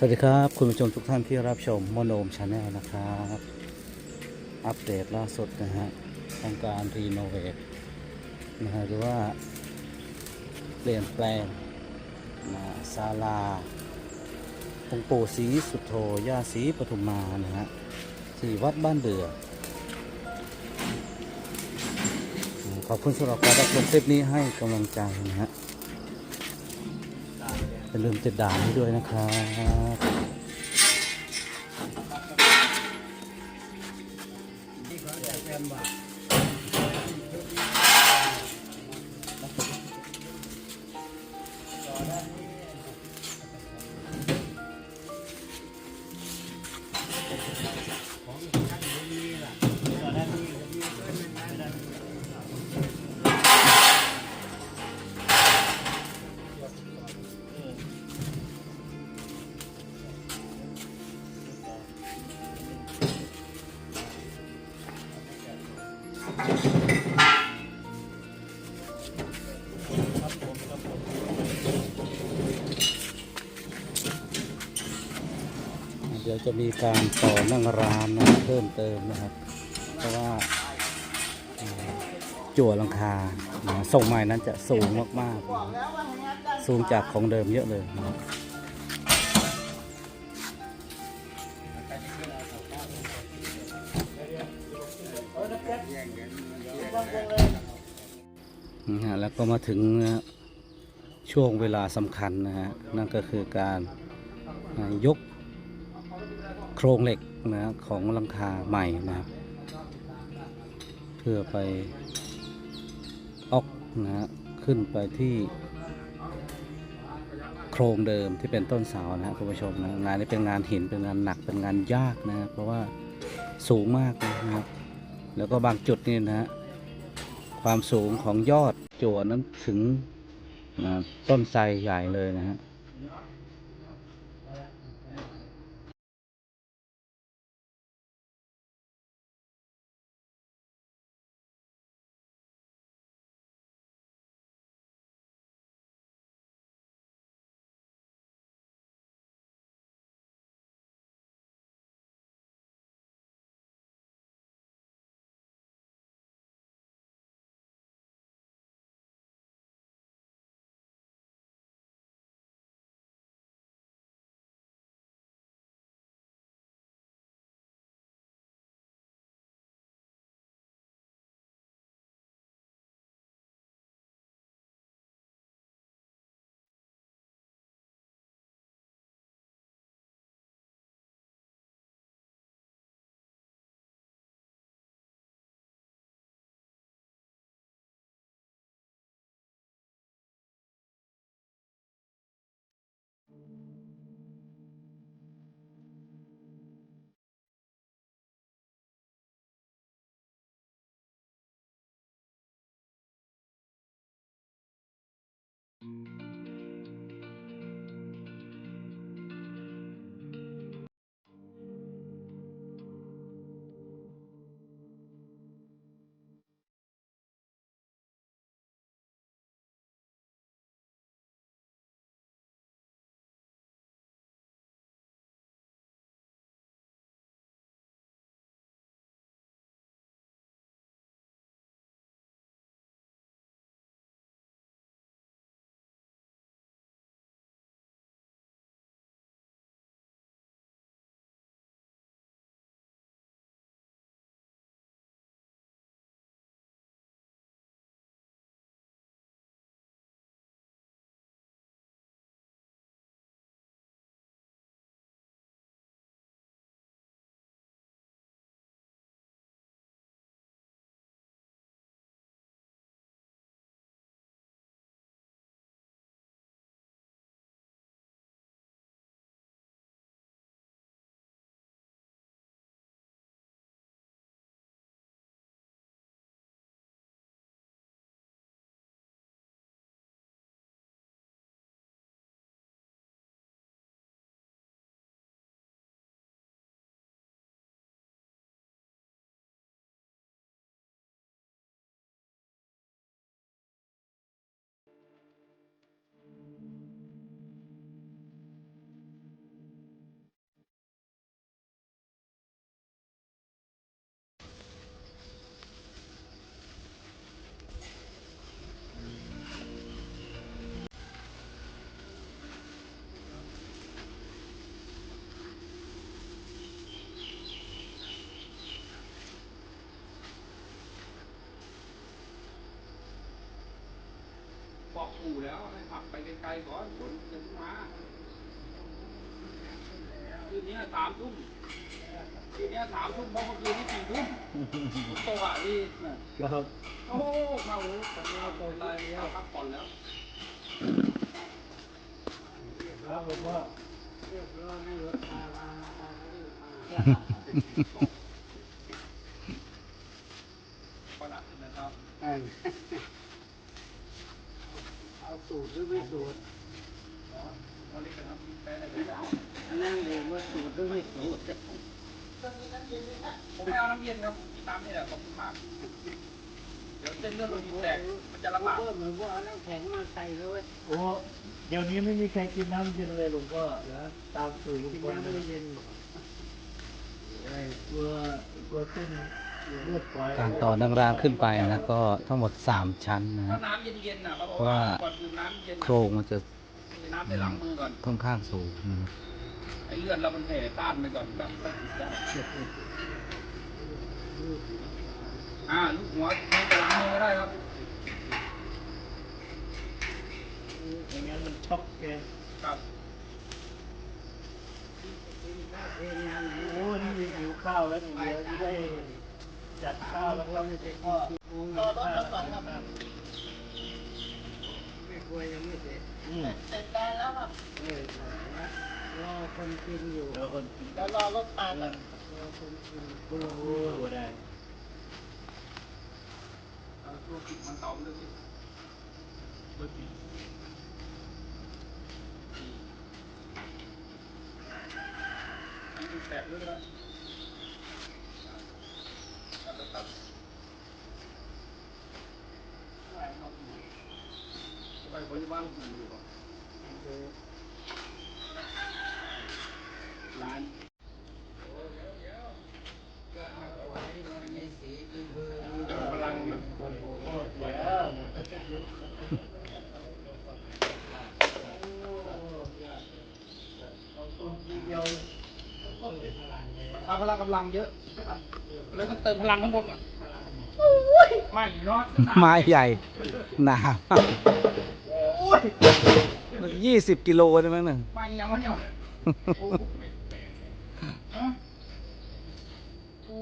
สวัสดีครับ คุณผู้ชมทุกท่านที่รับชมโมโนมชาแนลนะครับ อัปเดตล่าสุดนะฮะทางการรีโนเวทนะฮะหรือว่า เปลี่ยนแปลงนะศาลาองค์ปู่ศรีสุโธย่าศรีปทุมมานะฮะที่วัดบ้านเดือ ขอบคุณสำหรับการรับชมคลิปนี้ให้กำลังใจนะฮะ อย่าลืมติดดาวให้ด้วยนะครับเเดี๋ยวจะมีการต่อนั่งร้านนะเพิ่มเติมนะครับ เพราะว่าจั่วลังคาส่งใหม่นั้นจะสูงมากๆ สูงจากของเดิมเยอะเลยนะครับ นะฮะแล้วก็มาถึงช่วงเวลาสำคัญนะฮะนั่นก็คือการยกโครงเหล็กนะของลังคาใหม่นะเพื่อไปออกนะฮะขึ้นไปที่โครงเดิมที่เป็นต้นเสานะฮะคุณผู้ชมนะงานนี้เป็นงานหินเป็นงานหนักเป็นงานยากนะครับเพราะว่าสูงมากนะครับ แล้วก็บางจุดนี่นะฮะ ความสูงของยอดจั่วนั้นถึงต้นไทรใหญ่เลยนะฮะ Thank you. กลๆก่อนคนจะมาคืนนี้สามทุ่มคืนนี้สามทุ่มเพราะเมื่อคืนนี้สี่ทุ่มจังหวะนี้น่ะครับโอ้เข้าหูผมเอาตัวตายแล้วพักผ่อนแล้วครับผมว่าเรียบร้อยให้รถมาลาประหลัดนะครับ เอาสูตรหรือไม่สูตรวันนี้ก็ทำแป้งอะไรกันนั่งเรียนว่าสูตรหรือไม่สูตรผมไม่เอาน้ำเย็นครับตามนี่แหละขอบคุณมากเดี๋ยวเส้นเลือดโลหิตแตกมันจะลำบากเพิ่มเหมือนว่าเอาน้ำแข็งมาใส่เลยโอ้เดี๋ยวนี้ไม่มีใครกินน้ำเย็นเลยหลวงพ่อนะตามสูตรลุงกินพ่อน้ำนะไม่เย็นกลัวกลัวเส้นเลือดฝอย การต่อนังรางขึ้นไปนะก็ทั้งหมด 3 ชั้นนะถ้าฮะน้ำเย็นๆน่ะเขาบอกว่าว่าก่อนดื่มน้ำเย็นโครงมันจะน้ำในหลังมือก่อนค่อนข้างสูงนะไอ้เลือดเรามันแผ่ต้านไปก่อนแบบอ่าลูกหัวแทงจากหลังมือก็ได้ครับอย่างงั้นมันช็อกแกครับโอ้นี่หิวข้าวแล้วเดี๋ยวจะได้ จัดข้าวแล้วครับพ่อรอรถก่อนครับไม่กลัวยังไม่เสร็จอืมเสร็จแล้วครับรอคนกินอยู่เดี๋ยวคนกินแล้วรอรถตามรอคนกินโอ้โหได้เอาตัวปิดมันเตาเรื่องนี้เบอร์สี่อันนี้แตกเรื่องแล้วตัดตัดตัด ไปพยาบาลอยู่ก่อนร้านพลังอยู่สวยอะเอาต้นทีเดียวถ้าพลังกำลังเยอะเลยต้องเติมพลังข้างบนก่อนไม่นอน ไม้ใหญ่หนา ยี่สิบกิโลได้มั้งหนึ่งไม่ยังไม่ยังโอ้ฮะโอ้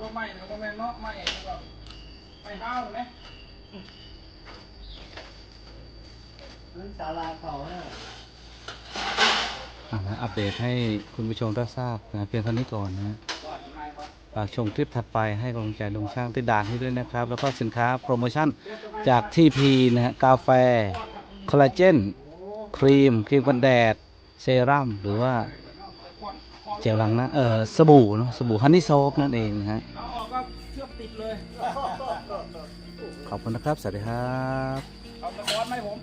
ก็ไม่นะก็ไม่เนาะไม่ก็ไม่ห้าวไหมนั่นศาลาเขาน่ะอะนะอัปเดตให้คุณผู้ชมได้ทราบนะเพียงเท่านี้ก่อนนะก่อนไม่ครับฝากชมคลิปถัดไปให้กำลังใจลุงช่างที่ด่านให้ด้วยนะครับ แล้วก็สินค้าโปรโมชั่น จากทีพีนะฮะกาแฟคอลลาเจนครีมครีมกันแดด เซรั่มหรือว่าเจลล้างหน้าเออสบู่เนาะสบู่ฮันนี่โซฟนั่นเองนะฮะขอบคุณนะครับ สวัสดีครับเอาตะกอนไหมผม